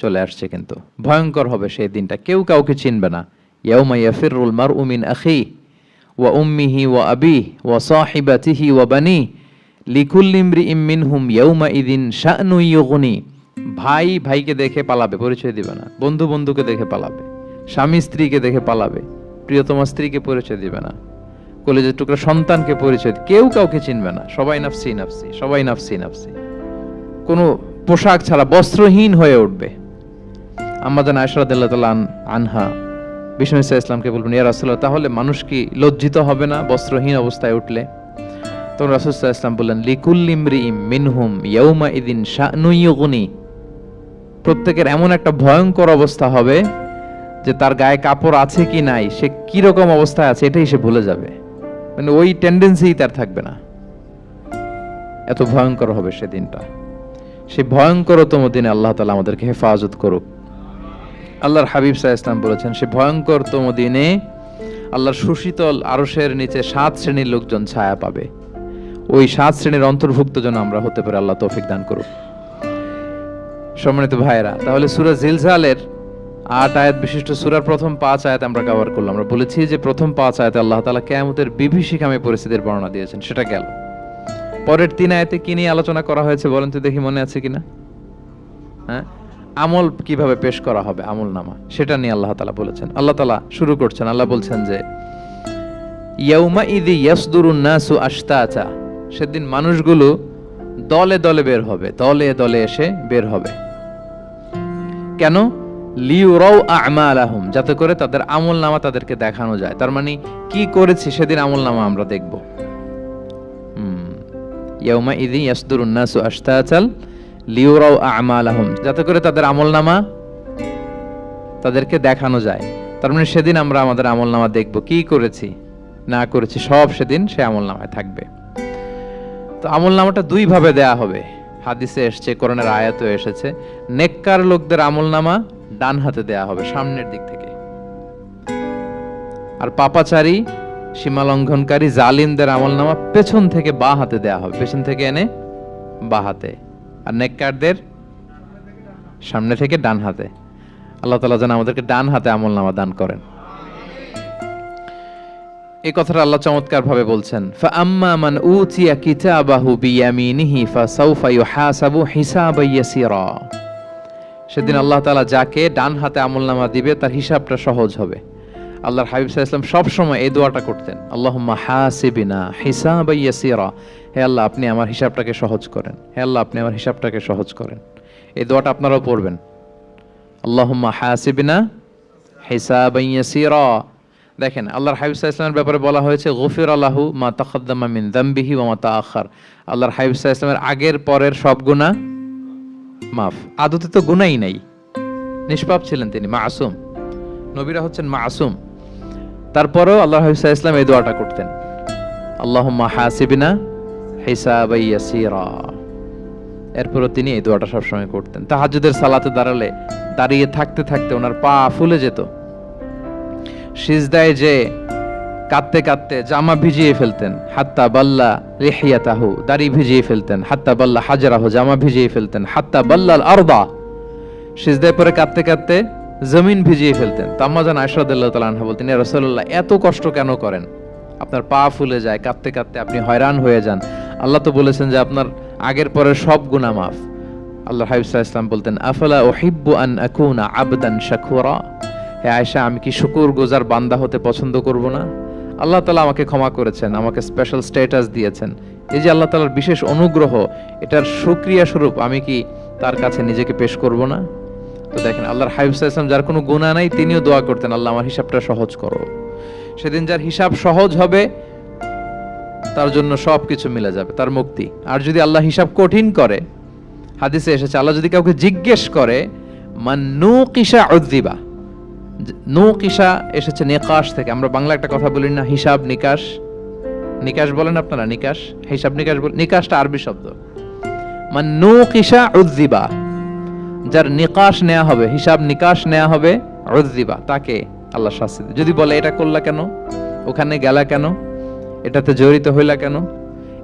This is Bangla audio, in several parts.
চলে আসছে কিন্তু। ভয়ঙ্কর হবে সেই দিনটা। কেউ কাউকে চিনবে না। ইয়াউমা ইয়াফিরুল মারউ মিন আখি ওয়া উম্মিহি ওয়া আবি ওয়া সাহিবাতিহি ওয়া বানি লিকুল্লি ইমরিইম মিনহুম ইয়াউমা ইদিন শা'নু ইউগনি। ভাই ভাইকে দেখে পালাবে, পরিচয় দিবে না। বন্ধু বন্ধুকে দেখে পালাবে। স্বামী স্ত্রীকে দেখে পালাবে। প্রিয়তমা স্ত্রীকে পরিচয় দিবে না। কলেজের টুকরা সন্তানকে পরিচয় কেউ কাউকে চিনবে না। সবাই নাফসি নাফসি, সবাই নাফসি নাফসি। কোনো পোশাক ছাড়া বস্ত্রহীন হয়ে উঠবে। আমাদের আয়সরাদুল্লাহ আনহা বিষ্ণু ইসা ইসলামকে বলবেন, ইয়া রাসুল্লাহ তাহলে মানুষ কি লজ্জিত হবে না বস্ত্রহীন অবস্থায় উঠলে? তখন রাসুল্লাহ ইসলাম বললেন লিকুল্লিমরি মিনহুম ইয়াউমা ইদিন শানুইয়ুগনি প্রত্যেকের এমন একটা ভয়ঙ্কর অবস্থা হবে যে তার গায়ে কাপড় আছে কি নাই, সে কি রকম অবস্থায় আছে এটাই সে ভুলে যাবে। মানে ওই টেন্ডেন্সি তার থাকবে না। এত ভয়ঙ্কর হবে সেদিনটা। সেই ভয়ঙ্করতম দিনে আল্লাহ তালা আমাদেরকে হেফাজত করুক। আল্লাহর হাবিব সাহা ইসলাম বলেছেন, সে ভয়ঙ্করতম দিনে আল্লাহর সুশীতল আরসের নিচে সাত শ্রেণির লোকজন ছায়া পাবে। ওই সাত শ্রেণির অন্তর্ভুক্ত যেন আমরা হতে পারি, আল্লাহ তৌফিক দান করুক। সম্মানিত ভাইয়েরা, তাহলে সুরা জিলজালের আট আয়াত বিশিষ্ট সুরার প্রথম পাঁচ আয়াত আমরা কভার করলাম। আমরা বলেছি যে প্রথম পাঁচ আয়াতে আল্লাহ তালা কেয়ামতের বিভীষিকামে পরিস্থিতির বর্ণনা দিয়েছেন, সেটা গেল। পরের তিন আয়াতে কি নিয়ে আলোচনা করা হয়েছে বলেন তো দেখি মনে আছে কিনা? হ্যাঁ? আমল কীভাবে পেশ করা হবে, আমল নামা, সেটা নিয়ে আল্লাহ তালা বলেছেন। আল্লাহ তালা শুরু করছেন, আল্লাহ বলছেন যে, ইয়াউমা ইদি ইয়াসদুরুন নাসু আশতাচা সেদিন মানুষগুলো দলে দলে বের হবে, দলে দলে এসে বের হবে। কেন? লিউরাও আমালাহুম, যাতে করে তাদের আমল নামা তাদেরকে দেখানো যায়। তার মানে কি করেছি সেদিন আমল নামা আমরা দেখব। ইয়াউমা ইদি ইয়াসদুরুন নাসু আমালাহুম, যাতে করে তাদের আমল নামা তাদেরকে দেখানো যায়। তার মানে সেদিন আমরা আমাদের আমল নামা দেখব, কি করেছি, না করেছি, সব সেদিন সে আমল নামায় থাকবে। তো আমল নামাটা দুই ভাবে দেয়া হবে। হাদিসে এসছে, কোরআনের আয়াতও এসেছে। নেককার লোকদের আমল নামা ডান হাতে দেয়া হবে, সামনের দিক থেকে। আর পাপাচারী সীমা লঙ্ঘনকারী জালিমদের আমল নামা পেছন থেকে বা হাতে দেয়া হবে। পেছন থেকে এনে বা হাতে। আর নেককারদের সামনে থেকে ডান হাতে। আল্লাহ তালা যেন আমাদেরকে ডান হাতে আমল নামা দান করেন। এই কথাটা আল্লাহ চমৎকার ভাবে বলছেন, ফাআম্মা মান উতিয়া কিতাবাহু বিয়ামিনিহি ফাসাউফা ইউহাসাবু হিসাবান ইয়াসিরা। সেদিন আল্লাহ তাআলা যাকে ডান হাতে আমলনামা দিবে, তার হিসাবটা সহজ হবে। আল্লাহর হাবিব সাল্লাল্লাহু আলাইহি ওয়াসাল্লাম সব সময় এই দোয়াটা করতেন, আল্লাহুম্মা হাসিবিনা হিসাবান ইয়াসিরা। হে আল্লাহ, আপনি আমার হিসাবটাকে সহজ করেন। হে আল্লাহ, আপনি আমার হিসাবটাকে সহজ করেন। এই দোয়াটা আপনারাও পড়বেন। আল্লাহুম্মা হাসিবিনা হিসাবান ইয়াসিরা। দেখেন, আল্লাহর হাবিব ইসলামের ব্যাপারে বলা হয়েছে, গফির আল্লাহু মা তাকদ্দামা মিন দাম্বিহি ওয়া মা তাআখার। আল্লাহর হাবিব ইসলামের আগের পরের সব গুনাহ মাফ। আদতে তো গুনাই নাই। নিষ্পাপ ছিলেন তিনি, মাসুম। নবীরা হচ্ছেন মাসুম। তারপরেও আল্লাহ হাবিব ইসলাম এই দোয়াটা করতেন। আল্লাহুম্মা হাসিবিনা হিসাবা ইয়াসিরা। এরপরও তিনি এই দোয়াটা সবসময় করতেন। তাহাজ্জুদের সালাতে দাঁড়ালে, দাঁড়িয়ে থাকতে থাকতে ওনার পা ফুলে যেত। সিজদায় যে কাঁদতে কাঁদতে জামা ভিজিয়ে ফেলতেন, হাত্তা বাল্লা রেহিয়াতাহু দাড়ি ভিজিয়ে ফেলতেন, হাত্তা বাল্লা হাজারাহু, জামা ভিজিয়ে ফেলতেন, হাত্তা বাল্লাল আরবা সিজদায় পরে কাঁদতে কাঁদতে জমিন ভিজিয়ে ফেলতেন। তাম্মাজান আয়সাদুল্লাহ তালা আনহা বলতেন রাসূলুল্লাহ, এত কষ্ট কেন করেন? আপনার পা ফুলে যায়, কাঁদতে কাঁদতে আপনি হয়রান হয়ে যান। আল্লাহ তো বলেছেন যে, আপনার আগের পরের সব গুনাহ মাফ। আল্লাহ হাবিব সাল্লাল্লাহু আলাইহি ওয়াসাল্লাম বলতেন, আফালা উহিব্বু আন আকুনা আবদান শাকুরা? হে আয়সা আমি কি শুকুর গোজার বান্দা হতে পছন্দ করব না? আল্লাহ তালা আমাকে ক্ষমা করেছেন, আমাকে স্পেশাল স্ট্যাটাস দিয়েছেন। এই যে আল্লাহ তালার বিশেষ অনুগ্রহ, এটার সুক্রিয়া স্বরূপ আমি কি তার কাছে নিজেকে পেশ করব না? তো দেখেন, আল্লাহর হাবিব ইসলাম যার কোনো গুণা নাই, তিনিও দোয়া করতেন, আল্লাহ, আমার হিসাবটা সহজ করো। সেদিন যার হিসাব সহজ হবে, তার জন্য সব কিছু মিলে যাবে, তার মুক্তি। আর যদি আল্লাহ হিসাব কঠিন করে, হাদিসে এসেছে, আল্লাহ যদি কাউকে জিজ্ঞেস করে মান্নু কিসা উদ্দিবা নৌ কিসা এসেছে নিকাশ থেকে। আমরা বাংলা একটা কথা বলি না, হিসাব নিকাশ। নিকাশ বলেন আপনারা? নিকাশ? হিসাব নিকাশ নিকাশটা আরবি শব্দ। মান নৌ কিসা উদ্দিবা যার নিকাশ নেওয়া হবে, হিসাব নিকাশ নেওয়া হবে উদ্দিবা তাকে আল্লাহ শাস্তি যদি বলে, এটা করলা কেন? ওখানে গেলা কেন? এটাতে জড়িত হইলা কেন?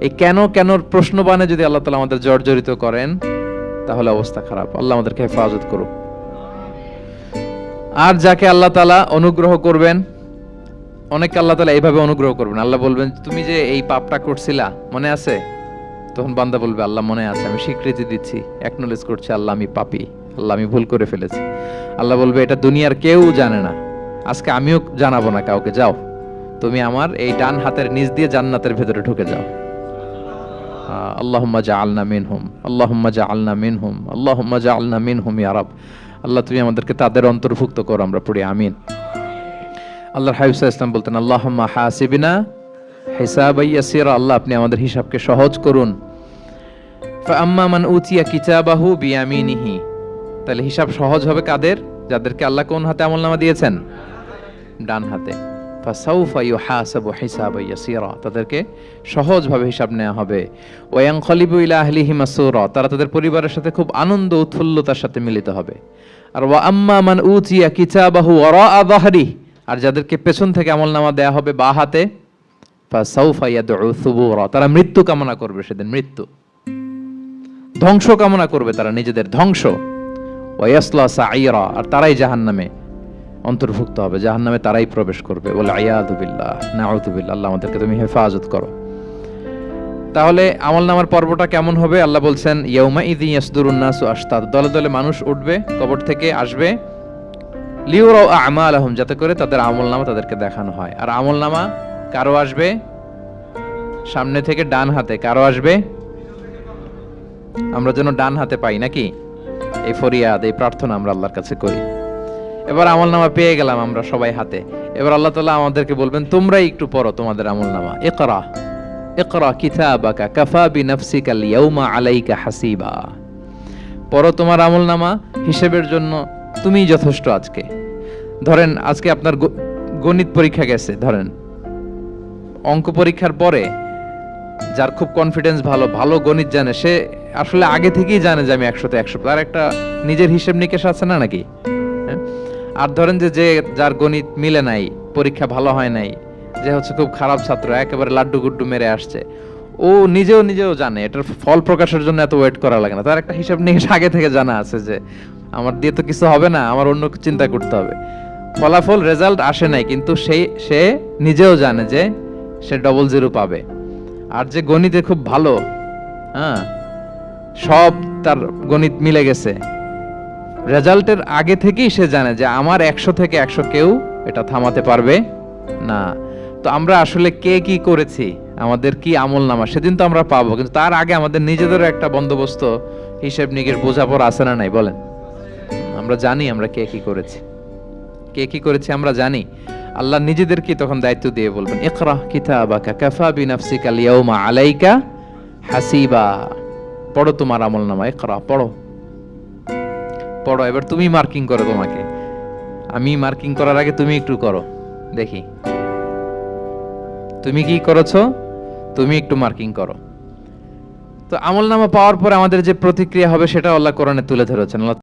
এই কেন কেনর প্রশ্নবানে যদি আল্লাহ তালা আমাদের জর্জরিত করেন, তাহলে অবস্থা খারাপ। আল্লাহ আমাদেরকে হেফাজত করুক। আর যাকে আল্লাহ তালা অনুগ্রহ করবেন অনেক আল্লাহ তালা এইভাবে অনুগ্রহ করবেন। আল্লাহ বলবেন, তুমি যে এই পাপটা করছিলা, মনে আছে? তখন বান্দা বলবে, আল্লাহ মনে আছে, আমি স্বীকৃতি দিচ্ছি একনোলেজ করছি, আল্লাহ আমি পাপি। আল্লাহ, আমি ভুল করে ফেলেছি। আল্লাহ বলবে, এটা দুনিয়ার কেউ জানে না। আজকে আমিও জানাব না কাউকে। যাও, তুমি আমার এই ডান হাতের নিচ দিয়ে জান্নাতের ভেতরে ঢুকে যাও। মিনহুম ইয়া রাব। আল্লাহ, তুমি আমাদেরকে তাদের অন্তর্ভুক্ত করো, আমরা পড়ি, আমিন। সাল্লাল্লাহু আলাইহি ওয়াসাল্লাম বলতেন, আল্লাহুম্মা হাসিবিনা ইয়াসিরা। আল্লাহ, আপনি আমাদের হিসাবকে সহজ করুন। ফাআম্মা মান উতিয়া কিতাবাহু বিয়ামিনিহি। তাহলে হিসাব সহজ হবে কাদের? যাদেরকে আল্লাহ কোন হাতে আমলনামা দিয়েছেন? ডান হাতে। তাদেরকে সহজভাবে হিসাব নেওয়া হবে। ওয়ায়ানখলিবু ইলা আহলিহি মাসরুরা তারা তাদের পরিবারের সাথে খুব আনন্দ উৎফুল্লতার সাথে মিলিত হবে। আর ওয়া আম্মা মান উতিয়া কিতাবাহু ওয়ারাআ যাহরি আর যাদেরকে পেছন থেকে আমলনামা দেয়া হবে বা হাতে তারা মৃত্যু কামনা করবে সেদিন, মৃত্যু। ধ্বংস কামনা করবে তারা নিজেদের, ধ্বংস। ওয়াসলা সাইরা আর তারাই জাহান্নামে অন্তর্ভুক্ত হবে। জাহান্নামে তারাই প্রবেশ করবে। বলে আয়াদুবিল্লাহ নাউদুবিল্লাহ আল্লাহ আমাদেরকে তুমি হেফাজত করো। তাহলে আমল নামার পর্বটা কেমন হবে? আল্লাহ বলছেন ইয়ৌমা ইদি ইয়াসদুরুন নাসু আশতাদ। দলে দলে মানুষ উঠবে, কবর থেকে আসবে। লিউরাও আমা আলহম যাতে করে তাদের আমল নামা তাদেরকে দেখানো হয়। আর আমল নামা কারও আসবে? সামনে থেকে ডান হাতে কারও আসবে? আমরা যেন ডান হাতে পাই, নাকি? এই ফরিয়াদ, এই প্রার্থনা আমরা আল্লাহর কাছে করি। এবার আমল নামা পেয়ে গেলাম আমরা সবাই হাতে। এবার আল্লাহ তালা আমাদেরকে বলবেন, তোমরাই একটু পড়ো তোমাদের আমল নামা একরা একরা কিতাবাকা কাফা বি আলাইকা হাসিবা। পড়ো তোমার আমল নামা হিসেবের জন্য, তুমিই যথেষ্ট আজকে। ধরেন, আজকে আপনার গণিত পরীক্ষা গেছে, ধরেন। অঙ্ক পরীক্ষার পরে যার খুব কনফিডেন্স ভালো ভালো গণিত জানে, সে আসলে আগে থেকেই জানে যে আমি একশোতে একশো তার একটা নিজের হিসেব নিকেশ আছে না নাকি? হ্যাঁ? আর ধরেন যে যে যার গণিত মিলে নাই, পরীক্ষা ভালো হয় নাই, যে হচ্ছে খুব খারাপ ছাত্র, একেবারে লাড্ডু গুড্ডু মেরে আসছে, ও নিজেও নিজেও জানে, এটার ফল প্রকাশের জন্য এত ওয়েট করা লাগে না। তার একটা হিসাব নিকেশ আগে থেকে জানা আছে যে, আমার দিয়ে তো কিছু হবে না, আমার অন্য চিন্তা করতে হবে। ফলাফল রেজাল্ট আসে নাই, কিন্তু সেই সে নিজেও জানে যে, সে ডবল জিরো পাবে। আর যে গণিতে খুব ভালো হ্যাঁ সব তার গণিত মিলে গেছে। রেজাল্টের আগে থেকেই সে জানে যে আমার একশো থেকে একশো কেউ এটা থামাতে পারবে না। তো আমরা আসলে কে কি করেছি, আমাদের কি আমল নামা, সেদিন তো আমরা পাবো, কিন্তু তার আগে আমাদের নিজেদেরও একটা বন্দোবস্ত, হিসেব নিকের বোঝাপড় আছে না নাই, বলেন? আমরা জানি আমরা কে কি করেছি। কে কি করেছি আমরা জানি। আল্লাহ নিজেদেরকে তখন দায়িত্ব দিয়ে বলবেন, ইকরা কিতাবাকা, কাফা বিনাফসিকা লিয়াউমা আলাইকা হাসিবা। পড়ো তোমার আমল নামা ইকরা, পড়ো। পড়ো, এবার তুমি মার্কিং করো তোমাকে। আমি মার্কিং করার আগে তুমি একটু করো, দেখি। তুমি কি করেছ? তুমি একটু মার্কিং করো। তো আমল নামা পাওয়ার পর আমাদের যে প্রতিক্রিয়া হবে সেটা আল্লাহ কোরআনে তুলে ধরেছেন। আল্লাহ